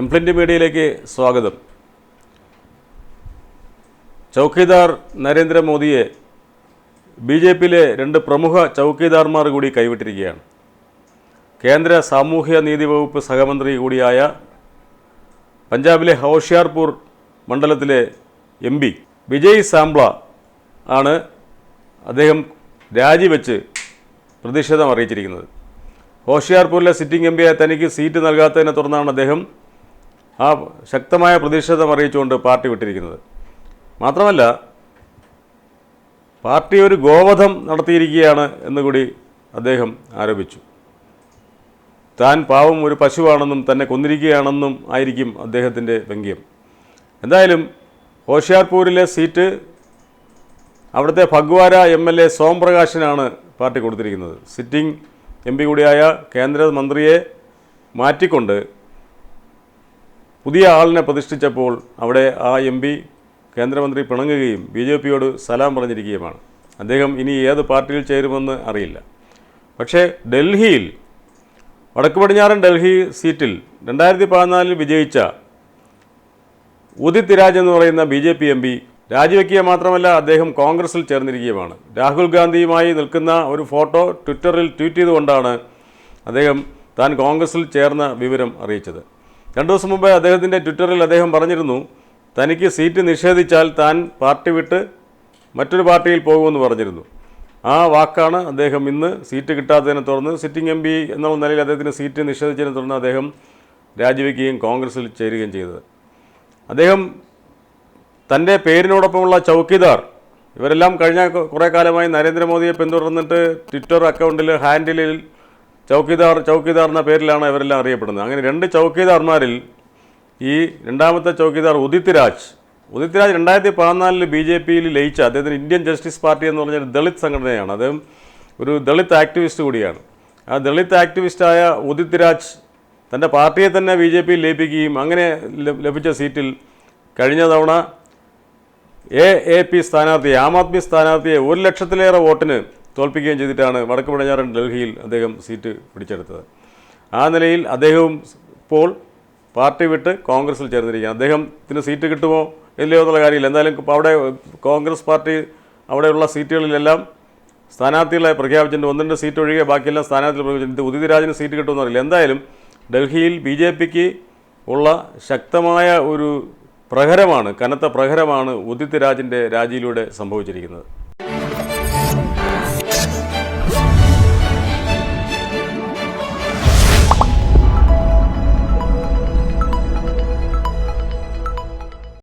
ഇംപ്ലിന്റ് മീഡിയയിലേക്ക് സ്വാഗതം. ചൗക്കീദാർ നരേന്ദ്രമോദിയെ ബി ജെ പിയിലെ രണ്ട് പ്രമുഖ ചൗക്കീദാർമാർ കൂടി കൈവിട്ടിരിക്കുകയാണ്. കേന്ദ്ര സാമൂഹ്യ നീതി വകുപ്പ് സഹമന്ത്രി കൂടിയായ പഞ്ചാബിലെ ഹോഷിയാർപൂർ മണ്ഡലത്തിലെ എം പി വിജയ് സാംബ്ല ആണ് അദ്ദേഹം രാജിവെച്ച് പ്രതിഷേധം അറിയിച്ചിരിക്കുന്നത്. ഹോഷിയാർപൂരിലെ സിറ്റിംഗ് എം പിയെ തനിക്ക് സീറ്റ് നൽകാത്തതിനെ തുടർന്നാണ് അദ്ദേഹം ആ ശക്തമായ പ്രതിഷേധം അറിയിച്ചുകൊണ്ട് പാർട്ടി വിട്ടിരിക്കുന്നത്. മാത്രമല്ല പാർട്ടി ഒരു ഗോവധം നടത്തിയിരിക്കുകയാണ് എന്നുകൂടി അദ്ദേഹം ആരോപിച്ചു. താൻ പാവം ഒരു പശുവാണെന്നും തന്നെ കൊന്നിരിക്കുകയാണെന്നും ആയിരിക്കും അദ്ദേഹത്തിന്റെ വ്യംഗ്യം. എന്തായാലും ഹോഷിയാർപൂരിലെ സീറ്റ് അവിടുത്തെ ഭഗ്വാര എം എൽ എ സോംപ്രകാശിനാണ് പാർട്ടി കൊടുത്തിരിക്കുന്നത്. സിറ്റിംഗ് എം പി കൂടിയായ കേന്ദ്രമന്ത്രിയെ മാറ്റിക്കൊണ്ട് പുതിയ ആളിനെ പ്രതിഷ്ഠിച്ചപ്പോൾ അവിടെ ആ എം പി കേന്ദ്രമന്ത്രി പിണങ്ങുകയും ബി ജെ പിയോട് സലാം പറഞ്ഞിരിക്കുകയുമാണ്. അദ്ദേഹം ഇനി ഏത് പാർട്ടിയിൽ ചേരുമെന്ന് അറിയില്ല. പക്ഷേ ഡൽഹിയിൽ വടക്ക് പടിഞ്ഞാറൻ ഡൽഹി സീറ്റിൽ രണ്ടായിരത്തി പതിനാലിൽ വിജയിച്ച ഉദിത് രാജ് എന്ന് പറയുന്ന B J P M P രാജിവെക്കുക മാത്രമല്ല അദ്ദേഹം കോൺഗ്രസിൽ ചേർന്നിരിക്കുകയുമാണ്. രാഹുൽ ഗാന്ധിയുമായി നിൽക്കുന്ന ഒരു ഫോട്ടോ ട്വിറ്ററിൽ ട്വീറ്റ് ചെയ്തുകൊണ്ടാണ് അദ്ദേഹം താൻ കോൺഗ്രസിൽ ചേർന്ന വിവരം അറിയിച്ചത്. രണ്ടു ദിവസം മുമ്പേ അദ്ദേഹത്തിന്റെ ട്വിറ്ററിൽ അദ്ദേഹം പറഞ്ഞിരുന്നു തനിക്ക് സീറ്റ് നിഷേധിച്ചാൽ താൻ പാർട്ടി വിട്ട് മറ്റൊരു പാർട്ടിയിൽ പോകുമെന്ന് പറഞ്ഞിരുന്നു. ആ വാക്കാണ് അദ്ദേഹം ഇന്ന് സീറ്റ് കിട്ടാത്തതിനെ തുടർന്ന് സിറ്റിംഗ് എം പി എന്നുള്ള നിലയിൽ അദ്ദേഹത്തിന് സീറ്റ് നിഷേധിച്ചതിനെ തുടർന്ന് അദ്ദേഹം രാജിവെക്കുകയും കോൺഗ്രസിൽ ചേരുകയും ചെയ്തത്. അദ്ദേഹം തന്റെ പേരിനോടൊപ്പമുള്ള ചൗക്കിദാർ. ഇവരെല്ലാം കഴിഞ്ഞ കുറേ കാലമായി നരേന്ദ്രമോദിയെ പിന്തുടർന്നിട്ട് ട്വിറ്റർ അക്കൗണ്ടിൽ ഹാൻഡിലിൽ ചൗക്കിദാർ ചൗക്കിദാർ എന്ന പേരിലാണ് ഇവരെല്ലാം അറിയപ്പെടുന്നത്. അങ്ങനെ രണ്ട് ചൗക്കിദാർമാരിൽ ഈ രണ്ടാമത്തെ ചൗക്കിദാർ ഉദിത് രാജ് ഉദിത് രാജ് രണ്ടായിരത്തി പതിനാലിൽ ബി ജെ പിയിൽ ലയിച്ച അദ്ദേഹത്തിന് ഇന്ത്യൻ ജസ്റ്റിസ് പാർട്ടി എന്ന് പറഞ്ഞ ഒരു ദളിത് സംഘടനയാണ്. അദ്ദേഹം ഒരു ദളിത് ആക്ടിവിസ്റ്റ് കൂടിയാണ്. ആ ദളിത് ആക്ടിവിസ്റ്റായ ഉദിത് രാജ് തന്റെ പാർട്ടിയെ തന്നെ ബി ജെ പിയിൽ ലയിപ്പിക്കുകയും അങ്ങനെ ലഭിച്ച സീറ്റിൽ കഴിഞ്ഞ തവണ എ എ പി സ്ഥാനാർത്ഥിയെ ആം ആദ്മി സ്ഥാനാർത്ഥിയെ ഒരു ലക്ഷത്തിലേറെ വോട്ടിന് തോൽപ്പിക്കുകയും ചെയ്തിട്ടാണ് വടക്ക് പടിഞ്ഞാറൻ ഡൽഹിയിൽ അദ്ദേഹം സീറ്റ് പിടിച്ചെടുത്തത്. ആ നിലയിൽ അദ്ദേഹവും ഇപ്പോൾ പാർട്ടി വിട്ട് കോൺഗ്രസിൽ ചേർന്നിരിക്കുകയാണ്. അദ്ദേഹത്തിന് സീറ്റ് കിട്ടുമോ ഇല്ലയോ എന്നുള്ള കാര്യമില്ല. എന്തായാലും അവിടെ കോൺഗ്രസ് പാർട്ടി അവിടെയുള്ള സീറ്റുകളിലെല്ലാം സ്ഥാനാർത്ഥികളെ പ്രഖ്യാപിച്ചിട്ടുണ്ട്. ഒന്ന് രണ്ട് സീറ്റ് ഒഴികെ ബാക്കിയെല്ലാം സ്ഥാനാർത്ഥികൾ പ്രഖ്യാപിച്ചിട്ടുണ്ട്. ഉദിത് രാജിന് സീറ്റ് കിട്ടുമെന്ന് അറിയില്ല. എന്തായാലും ഡൽഹിയിൽ ബി ജെ പിക്ക് ഉള്ള ശക്തമായ ഒരു പ്രഹരമാണ് കനത്ത പ്രഹരമാണ് ഉദിത് രാജിന്റെ രാജിയിലൂടെ സംഭവിച്ചിരിക്കുന്നത്.